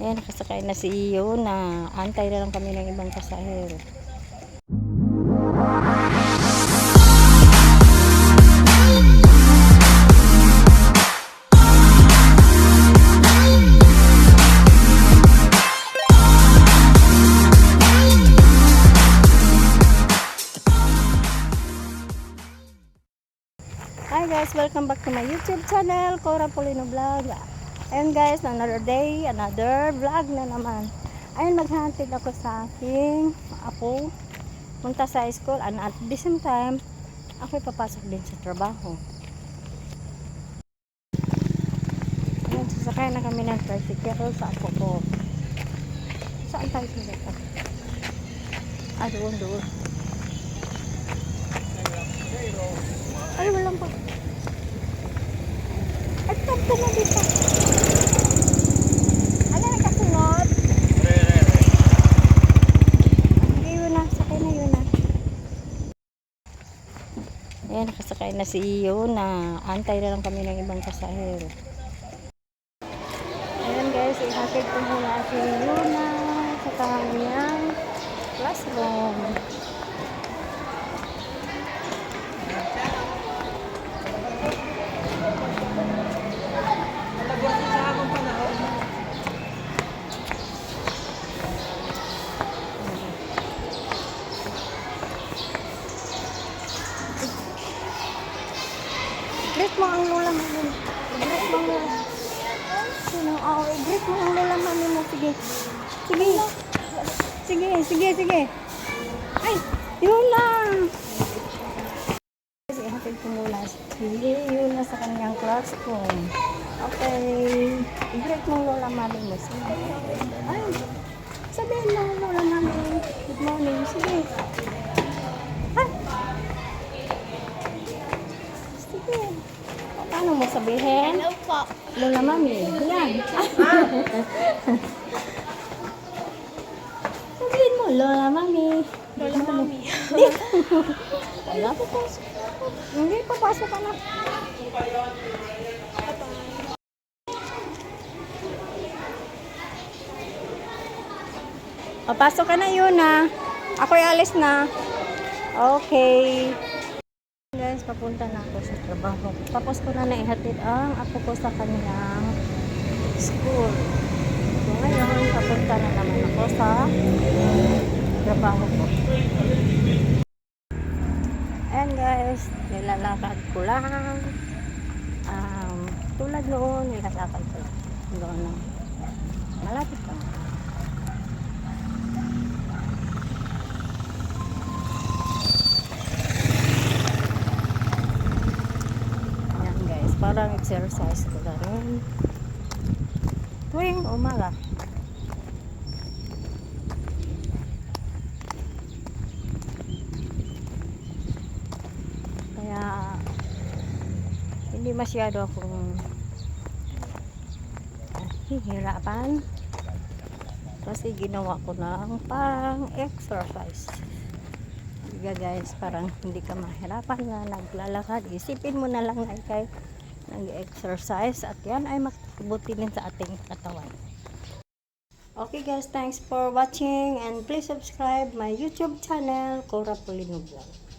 Ayan, nakasakay na si Iyo na antay na lang kami ng ibang pasahero. Hi guys, welcome back to my YouTube channel, Cora Polino Vlog. Ayun guys, another day, another vlog na naman. Ayun, maghantid ako sa aking apo. Punta sa school and at the same time, ako papasok din sa trabaho. Ayun, sasakay na kami ng tricycle sa apo ko. Saan tayo sasakay? Ah, doon, doon. Ay, walang pa. At tapos na dito. Ano na kasunod? Hindi yun na. Sakay na yun na. Ayan, nakasakay na si Iyo na antay na lang kami ng ibang pasahero. Ayan guys, ihatid ko muna si Yuna sa kanyang classroom. Greet mo ang lola mo. Greet mo ang lola. Sino? Oo, greet mo ang lola mami mo. Sige. Sige. Sige, sige, sige. Ay, yun na. Kasi hatid ko muna. Sige, yun na sa kanyang classroom. Okay. I-greet mo ang lola mami mo. Sige. Ay, sabihin mo lola mami. Good morning. Sige. Ay. Sige. Paano mo sabihin? Hello po. Lola Mami. Yan. sabihin mo, Lola Mami. Lola Mami. Wala pa pasok. Hindi, papasok ka na. Papasok ka na yun na. Ako'y alis na. Okay. Papunta na ako sa trabaho. Tapos ko na naihatid ang ako ko sa kanilang school. So ngayon, papunta na naman ako sa trabaho ko. Ayan guys, nilalakad ko lang. Um, tulad noon, nilalakad ko lang. Doon lang. Malapit lang. Ayan guys, parang exercise ko na rin. Tuwing umaga. Kaya hindi masyado akong hihirapan kasi ginawa ko ng pang exercise. Diga guys, parang hindi ka mahirapan na naglalakad. Isipin mo na lang na ikay nag-exercise at yan ay makabuti din sa ating katawan. Okay guys, thanks for watching and please subscribe my YouTube channel, Cora Polino Vlog.